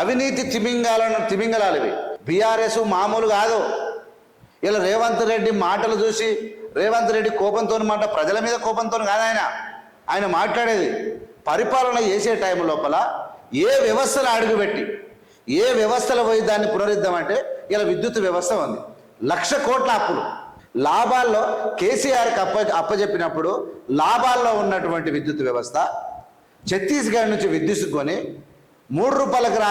అవినీతి తిమింగాలను తిమింగలాలు ఇవి బీఆర్ఎస్ మామూలు కాదు. ఇలా రేవంత్ రెడ్డి మాటలు చూసి రేవంత్ రెడ్డి కోపంతో మాట ప్రజల మీద కోపంతో కాదు ఆయన. ఆయన మాట్లాడేది పరిపాలన చేసే టైం లోపల ఏ వ్యవస్థలు అడుగుపెట్టి ఏ వ్యవస్థలో పోయి దాన్ని పునరుద్దామంటే ఇలా విద్యుత్ వ్యవస్థ ఉంది. లక్ష కోట్ల అప్పులు. లాభాల్లో కేసీఆర్కి అప్ప అప్పచెప్పినప్పుడు లాభాల్లో ఉన్నటువంటి విద్యుత్ వ్యవస్థ ఛత్తీస్గఢ్ నుంచి విద్యుత్ కొని మూడు రూపాయలకు రా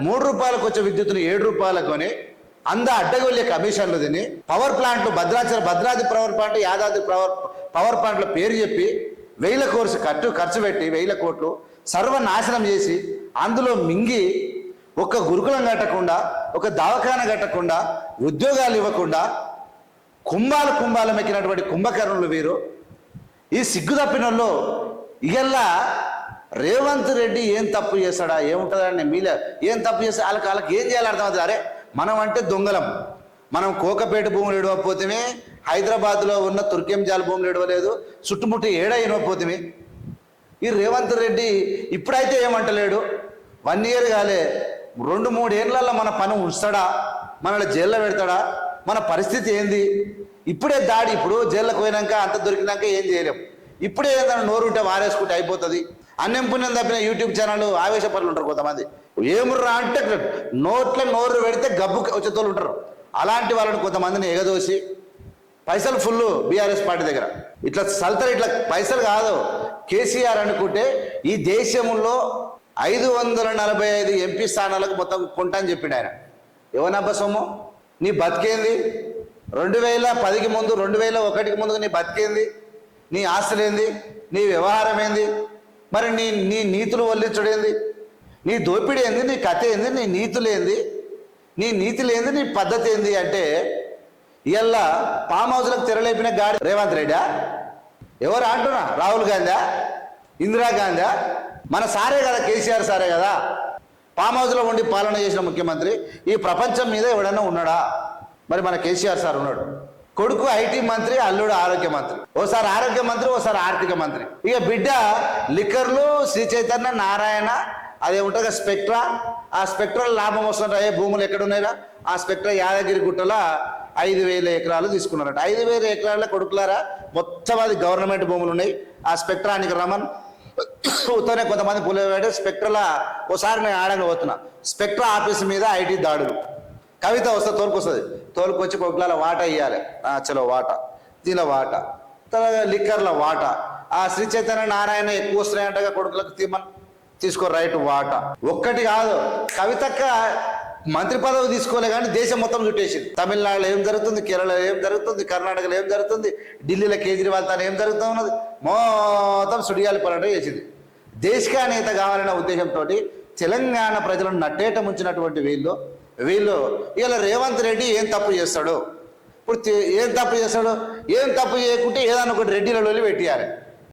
మూడు రూపాయలకు వచ్చే విద్యుత్తును ఏడు రూపాయలకు కొని అంద అడ్డగొల్లే కమిషన్లు తిని పవర్ ప్లాంట్లు Bhadrachala Bhadradri power plant Yadadri power power ప్లాంట్ల పేరు చెప్పి వేల కోర్సు ఖర్చు ఖర్చు పెట్టి వేల కోట్లు సర్వనాశనం చేసి అందులో మింగి ఒక గురుకులం కట్టకుండా ఒక దవాఖాన కట్టకుండా ఉద్యోగాలు ఇవ్వకుండా కుంభాలు కుంభాలు మెక్కినటువంటి కుంభకర్ణులు వీరు. ఈ సిగ్గు తప్పిన ఇగల్లా రేవంత్ రెడ్డి ఏం తప్పు చేస్తాడా? ఏముంటుందండి? మీలే ఏం తప్పు చేస్తా వాళ్ళకి వాళ్ళకి ఏం చేయాలి అర్థమవుతుంది అరే మనం అంటే దొంగలం. మనం కోకపేట భూములు ఇడవకపోతే హైదరాబాద్లో ఉన్న తుర్కెంజాల్ భూములు ఇడవలేదు చుట్టుముట్టు ఏడా ఇనవపోతే ఈ రేవంత్ రెడ్డి ఇప్పుడైతే ఏమంటలేడు? వన్ ఇయర్ కాలే రెండు మూడు ఏళ్ళల్లో మన పని ఉంచుతాడా? మనల్ని జైల్లో పెడతాడా? మన పరిస్థితి ఏంది? ఇప్పుడే దాడి ఇప్పుడు జైల్లోకి పోయినాక అంత దొరికినాక ఏం చేయలేం. ఇప్పుడే ఏదైనా నోరు ఉంటే వారేసుకుంటే అయిపోతుంది. అన్నం పుణ్యం తప్పిన యూట్యూబ్ ఛానల్ ఆవేశపరులు ఉంటారు కొంతమంది. ఏముర్రా అంటే నోట్ల నోరు పెడితే గబ్బు వచ్చేతోళ్ళు ఉంటారు. అలాంటి వాళ్ళని కొంతమందిని ఎగదోసి పైసలు ఫుల్ బీఆర్ఎస్ పార్టీ దగ్గర. ఇట్లా సల్తారు ఇట్లా పైసలు కాదు. కేసీఆర్ అనుకుంటే ఈ దేశంలో ఐదు వందల నలభై ఐదు ఎంపీ స్థానాలకు మొత్తం కొంటా అని చెప్పిండు ఆయన. ఎవనబ్బా సొమ్ము? నీ బతికేంది? రెండు వేల పదికి ముందు రెండు వేల ఒకటికి ముందు నీ బతికేంది? నీ ఆస్తులేంది? నీ వ్యవహారం ఏంది? మరి నీ నీ నీతులు వల్లించడేంది? నీ దోపిడీ ఏంది? నీ కథ ఏంది? నీ నీతులేంది నీ నీతులేంది నీ పద్ధతి ఏంది అంటే ఇలా పామ్ హౌస్లకు తెరలేపిన గాడి రేవంత్ రెడ్డా ఎవరు అంటున్నా? రాహుల్ గాంధీ ఇందిరాగాంధీ మన సారే కదా కేసీఆర్ సారే కదా. పామ్ హౌస్లో ఉండి పాలన చేసిన ముఖ్యమంత్రి ఈ ప్రపంచం మీద ఎవడన్నా ఉన్నాడా? మరి మన కేసీఆర్ సార్ ఉన్నాడు. కొడుకు ఐటీ మంత్రి అల్లుడు ఆరోగ్య మంత్రి. ఓసారి ఆరోగ్య మంత్రి ఓసారి ఆర్థిక మంత్రి. ఇక బిడ్డ లిక్కర్లు శ్రీ చైతన్య నారాయణ అదే ఉంటుంది స్పెక్ట్రా? ఆ స్పెక్ట్రా లాభం వస్తుంటాయి భూములు ఎక్కడ ఆ స్పెక్ట్రా యాదగిరి గుట్టల ఐదు వేల ఎకరాలు తీసుకున్నారట. ఐదు వేల ఎకరాల కొడుకులారా? మొత్తం అది గవర్నమెంట్ భూములు ఉన్నాయి. ఆ స్పెక్ట్రానికి రమన్. ఉత్తనే కొంతమంది పులివేడు స్పెక్ట్రల ఓసారి నేను ఆడంగా పోతున్నా. స్పెక్ట్రా ఆఫీస్ మీద ఐటీ దాడులు. కవిత వస్తే తోలుకొస్తుంది. తోలుకొచ్చి కొడుకుల వాటా ఇవ్వాలి ఆ, చలో వాటా. దీనిలో వాటా. తర్వాత లిక్కర్ల వాటా. ఆ శ్రీ చైతన్య నారాయణ ఎక్కువ వస్తున్నాయంటగా కొడుకులకు తీమని తీసుకో రైట్ వాటా. ఒక్కటి కాదు. కవితక్క మంత్రి పదవి తీసుకోలే కానీ దేశం మొత్తం చుట్టేసింది. తమిళనాడులో ఏం జరుగుతుంది? కేరళలో ఏం జరుగుతుంది? కర్ణాటకలో ఏం జరుగుతుంది? ఢిల్లీలో కేజ్రీవాల్ తాను ఏం జరుగుతూ ఉన్నది? మొత్తం సుడియాలి పర్యటన చేసింది. దేశకా నేత కావాలనే ఉద్దేశంతో తెలంగాణ ప్రజలను నట్టేట ముంచినటువంటి వీళ్ళు వీళ్ళు ఇలా రేవంత్ రెడ్డి ఏం తప్పు చేస్తాడు? ఇప్పుడు ఏం తప్పు చేస్తాడు? ఏం తప్పు చేయకుంటే ఏదైనా ఒకటి రెడ్డిలలో పెట్టియాలి.